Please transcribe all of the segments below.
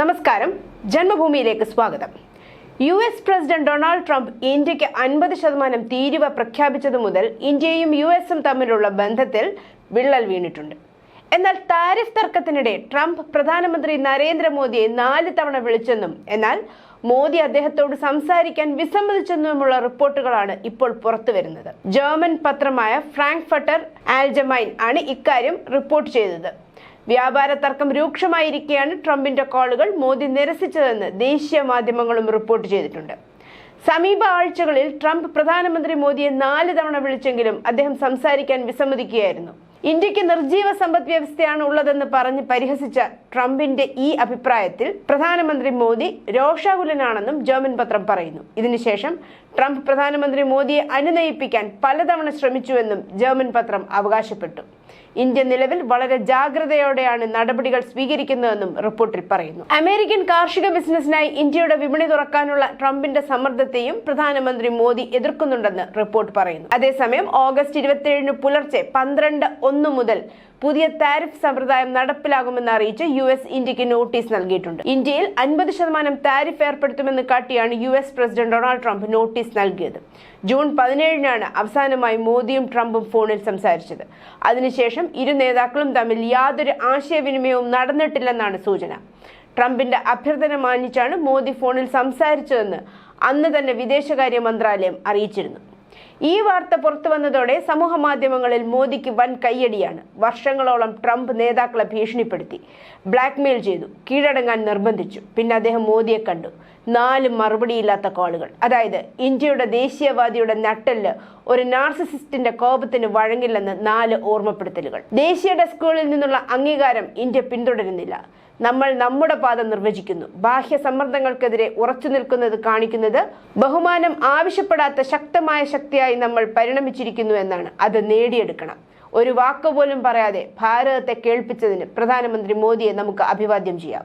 നമസ്കാരം. ജന്മഭൂമിയിലേക്ക് സ്വാഗതം. U S president Donald Trump ഇന്ത്യയ്ക്ക് അൻപത് ശതമാനം തീരുവ പ്രഖ്യാപിച്ചതു മുതൽ ഇന്ത്യയും യു എസും തമ്മിലുള്ള ബന്ധത്തിൽ വിള്ളൽ വീണിട്ടുണ്ട്. എന്നാൽ താരിഫ് തർക്കത്തിനിടെ ട്രംപ് പ്രധാനമന്ത്രി നരേന്ദ്രമോദിയെ നാല് തവണ വിളിച്ചെന്നും എന്നാൽ മോദി അദ്ദേഹത്തോട് സംസാരിക്കാൻ വിസമ്മതിച്ചെന്നുമുള്ള റിപ്പോർട്ടുകളാണ് ഇപ്പോൾ പുറത്തു വരുന്നത്. ജർമ്മൻ പത്രമായ ഫ്രാങ്ക്ഫർട്ടർ ആൽജമൈൻ ആണ് ഇക്കാര്യം റിപ്പോർട്ട് ചെയ്തത്. വ്യാപാര തർക്കം രൂക്ഷമായിരിക്കെയാണ് ട്രംപിന്റെ കോളുകൾ മോദി നിരസിച്ചതെന്ന് ദേശീയ മാധ്യമങ്ങളും റിപ്പോർട്ട് ചെയ്തിട്ടുണ്ട്. സമീപ ആഴ്ചകളിൽ ട്രംപ് പ്രധാനമന്ത്രി മോദിയെ നാല് തവണ വിളിച്ചെങ്കിലും അദ്ദേഹം സംസാരിക്കാൻ വിസമ്മതിക്കുകയായിരുന്നു. ഇന്ത്യയ്ക്ക് നിർജീവ സമ്പദ് വ്യവസ്ഥയാണ് ഉള്ളതെന്ന് പറഞ്ഞ് പരിഹസിച്ച ട്രംപിന്റെ ഈ അഭിപ്രായത്തിൽ പ്രധാനമന്ത്രി മോദി രോഷാകുലനാണെന്നും ജർമ്മൻ പത്രം പറയുന്നു. ഇതിനുശേഷം ട്രംപ് പ്രധാനമന്ത്രി മോദിയെ അനുനയിപ്പിക്കാൻ പലതവണ ശ്രമിച്ചുവെന്നും ജർമ്മൻ പത്രം അവകാശപ്പെട്ടു. ഇന്ത്യ നിലവിൽ വളരെ ജാഗ്രതയോടെയാണ് നടപടികൾ സ്വീകരിക്കുന്നതെന്നും റിപ്പോർട്ടിൽ പറയുന്നു. അമേരിക്കൻ കാർഷിക ബിസിനസിനായി ഇന്ത്യയുടെ വിപണി തുറക്കാനുള്ള ട്രംപിന്റെ സമ്മർദ്ദത്തെയും പ്രധാനമന്ത്രി മോദി എതിർക്കുന്നുണ്ടെന്ന് റിപ്പോർട്ട് പറയുന്നു. അതേസമയം ഓഗസ്റ്റ് ഇരുപത്തിയേഴിന് പുലർച്ചെ പന്ത്രണ്ട് ഒന്ന് മുതൽ പുതിയ താരിഫ് സമ്പ്രദായം നടപ്പിലാകുമെന്ന് അറിയിച്ച് യു എസ് ഇന്ത്യയ്ക്ക് നോട്ടീസ് നൽകിയിട്ടുണ്ട്. ഇന്ത്യയിൽ അൻപത് ശതമാനം താരിഫ് ഏർപ്പെടുത്തുമെന്ന് കാട്ടിയാണ് U S president Donald Trump notice നൽകിയത്. ജൂൺ പതിനേഴിനാണ് അവസാനമായി മോദിയും ട്രംപും ഫോണിൽ സംസാരിച്ചത്. അതിനുശേഷം ഇരു നേതാക്കളും തമ്മിൽ യാതൊരു ആശയവിനിമയവും നടന്നിട്ടില്ലെന്നാണ് സൂചന. ട്രംപിന്റെ അഭ്യർത്ഥന മാനിച്ചാണ് മോദി ഫോണിൽ സംസാരിച്ചതെന്ന് അന്ന് തന്നെ വിദേശകാര്യ മന്ത്രാലയം അറിയിച്ചിരുന്നു. ഈ വാർത്ത പുറത്തു വന്നതോടെ സമൂഹ മാധ്യമങ്ങളിൽ മോദിക്ക് വൻ കയ്യടിയാണ്. വർഷങ്ങളോളം ട്രംപ് നേതാക്കളെ ഭീഷണിപ്പെടുത്തി. ബ്ലാക്ക്മെയിൽ ചെയ്തു. കീഴടങ്ങാൻ നിർബന്ധിച്ചു. പിന്നെ അദ്ദേഹം മോദിയെ കണ്ടു. നാല് മറുപടിയില്ലാത്ത കോളുകൾ. അതായത് ഇന്ത്യയുടെ ദേശീയവാദിയുടെ നട്ടെല്ല് ഒരു നാർസിസിസ്റ്റിന്റെ കോപത്തിന് വഴങ്ങില്ലെന്ന് നാല് ഓർമ്മപ്പെടുത്തലുകൾ. ദേശീയ ഡെസ്കുകളിൽ നിന്നുള്ള അംഗീകാരം ഇന്ത്യ പിന്തുടരുന്നില്ല. നമ്മൾ നമ്മുടെ പാത നിർവചിക്കുന്നു. ബാഹ്യ സമ്മർദ്ദങ്ങൾക്കെതിരെ ഉറച്ചു നിൽക്കുന്നത് കാണിക്കുന്നത് ബഹുമാനം ആവശ്യപ്പെടാത്ത ശക്തമായ ശക്തിയായി നമ്മൾ പരിണമിച്ചിരിക്കുന്നു എന്നാണ്. അത് നേടിയെടുക്കണം. ഒരു വാക്ക് പോലും പറയാതെ ഭാരതത്തെ കേൾപ്പിച്ചതിന് പ്രധാനമന്ത്രി മോദിയെ നമുക്ക് അഭിവാദ്യം ചെയ്യാം.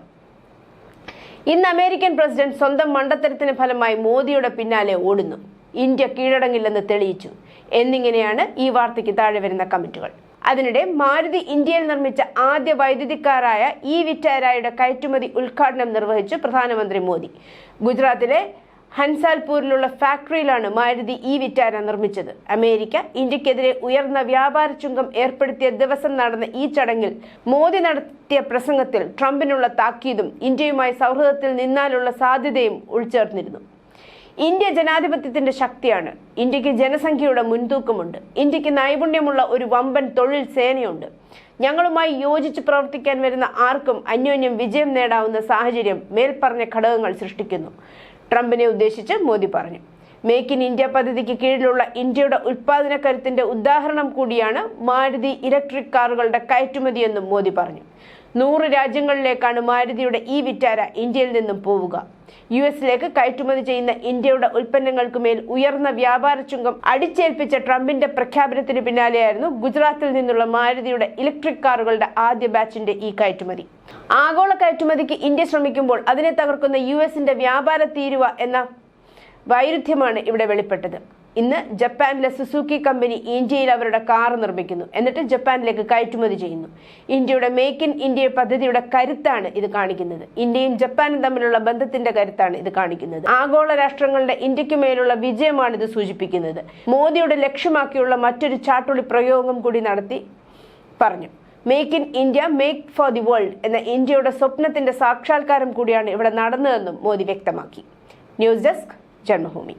ഇന്ന് അമേരിക്കൻ പ്രസിഡന്റ് സ്വന്തം മണ്ടത്തരത്തിന് ഫലമായി മോദിയുടെ പിന്നാലെ ഓടുന്നു. ഇന്ത്യ കീഴടങ്ങില്ലെന്ന് തെളിയിച്ചു. എന്നിങ്ങനെയാണ് ഈ വാർത്തയ്ക്ക് താഴെ വരുന്ന കമന്റുകൾ. അതിനിടെ മാരുതി ഇന്ത്യയിൽ നിർമ്മിച്ച ആദ്യ വൈദ്യുതിക്കാരായ ഇ വിറ്റാരായുടെ കയറ്റുമതി ഉദ്ഘാടനം നിർവഹിച്ചു പ്രധാനമന്ത്രി മോദി. ഗുജറാത്തിലെ ഹൻസാൽപൂരിലുള്ള ഫാക്ടറിയിലാണ് മാരുതി ഇ വിറ്റാര നിർമ്മിച്ചത്. അമേരിക്ക ഇന്ത്യക്കെതിരെ ഉയർന്ന വ്യാപാര ചുങ്കം ഏർപ്പെടുത്തിയ ദിവസം നടന്ന ഈ ചടങ്ങിൽ മോദി നടത്തിയ പ്രസംഗത്തിൽ ട്രംപിനുള്ള താക്കീതും ഇന്ത്യയുമായി സൗഹൃദത്തിൽ നിന്നാലുള്ള സാധ്യതയും ഉൾച്ചേർന്നിരുന്നു. ഇന്ത്യ ജനാധിപത്യത്തിന്റെ ശക്തിയാണ്. ഇന്ത്യയ്ക്ക് ജനസംഖ്യയുടെ മുൻതൂക്കമുണ്ട്. ഇന്ത്യയ്ക്ക് നൈപുണ്യമുള്ള ഒരു വമ്പൻ തൊഴിൽ സേനയുണ്ട്. ഞങ്ങളുമായി യോജിച്ച് പ്രവർത്തിക്കാൻ വരുന്ന ആർക്കും അന്യോന്യം വിജയം നേടാവുന്ന സാഹചര്യം മേൽപ്പറഞ്ഞ ഘടകങ്ങൾ സൃഷ്ടിക്കുന്നു. ട്രംപിനെ ഉദ്ദേശിച്ച് മോദി പറഞ്ഞു. മേക്ക് ഇൻ ഇന്ത്യ പദ്ധതിക്ക് കീഴിലുള്ള ഇന്ത്യയുടെ ഉൽപാദന കരുത്തിന്റെ ഉദാഹരണം കൂടിയാണ് മാരുതി ഇലക്ട്രിക് കാറുകളുടെ കയറ്റുമതിയെന്നും മോദി പറഞ്ഞു. നൂറ് രാജ്യങ്ങളിലേക്കാണ് മാരുതിയുടെ ഈ വിറ്റാര ഇന്ത്യയിൽ നിന്നും പോവുക. യു എസിലേക്ക് കയറ്റുമതി ചെയ്യുന്ന ഇന്ത്യയുടെ ഉൽപ്പന്നങ്ങൾക്ക് മേൽ ഉയർന്ന വ്യാപാര ചുങ്കം അടിച്ചേൽപ്പിച്ച ട്രംപിന്റെ പ്രഖ്യാപനത്തിന് പിന്നാലെയായിരുന്നു ഗുജറാത്തിൽ നിന്നുള്ള മാരുതിയുടെ ഇലക്ട്രിക് കാറുകളുടെ ആദ്യ ബാച്ചിന്റെ ഈ കയറ്റുമതി. ആഗോള കയറ്റുമതിക്ക് ഇന്ത്യ ശ്രമിക്കുമ്പോൾ അതിനെ തകർക്കുന്ന യു എസിന്റെ വ്യാപാര തീരുവ എന്ന വൈരുദ്ധ്യമാണ് ഇവിടെ വെളിപ്പെട്ടത്. ഇന്ന് ജപ്പാനിലെ സുസുക്കി കമ്പനി ഇന്ത്യയിൽ അവരുടെ കാർ നിർമ്മിക്കുന്നു. എന്നിട്ട് ജപ്പാനിലേക്ക് കയറ്റുമതി ചെയ്യുന്നു. ഇന്ത്യയുടെ മേക്ക് ഇൻ ഇന്ത്യ പദ്ധതിയുടെ കരുത്താണ് ഇത് കാണിക്കുന്നത്. ഇന്ത്യയും ജപ്പാനും തമ്മിലുള്ള ബന്ധത്തിന്റെ കരുത്താണ് ഇത് കാണിക്കുന്നത്. ആഗോള രാഷ്ട്രങ്ങളുടെ ഇന്ത്യയ്ക്ക് മേലുള്ള വിജയമാണ് ഇത് സൂചിപ്പിക്കുന്നത്. മോദിയുടെ ലക്ഷ്യമാക്കിയുള്ള മറ്റൊരു ചാട്ടുളി പ്രയോഗം കൂടി നടത്തി പറഞ്ഞു. Make in India make for the world എന്ന ഇന്ത്യയുടെ സ്വപ്നത്തിന്റെ സാക്ഷാത്കാരം കൂടിയാണ് ഇവിടെ നടന്നതെന്നും മോദി വ്യക്തമാക്കി. News desk Janmabhumi.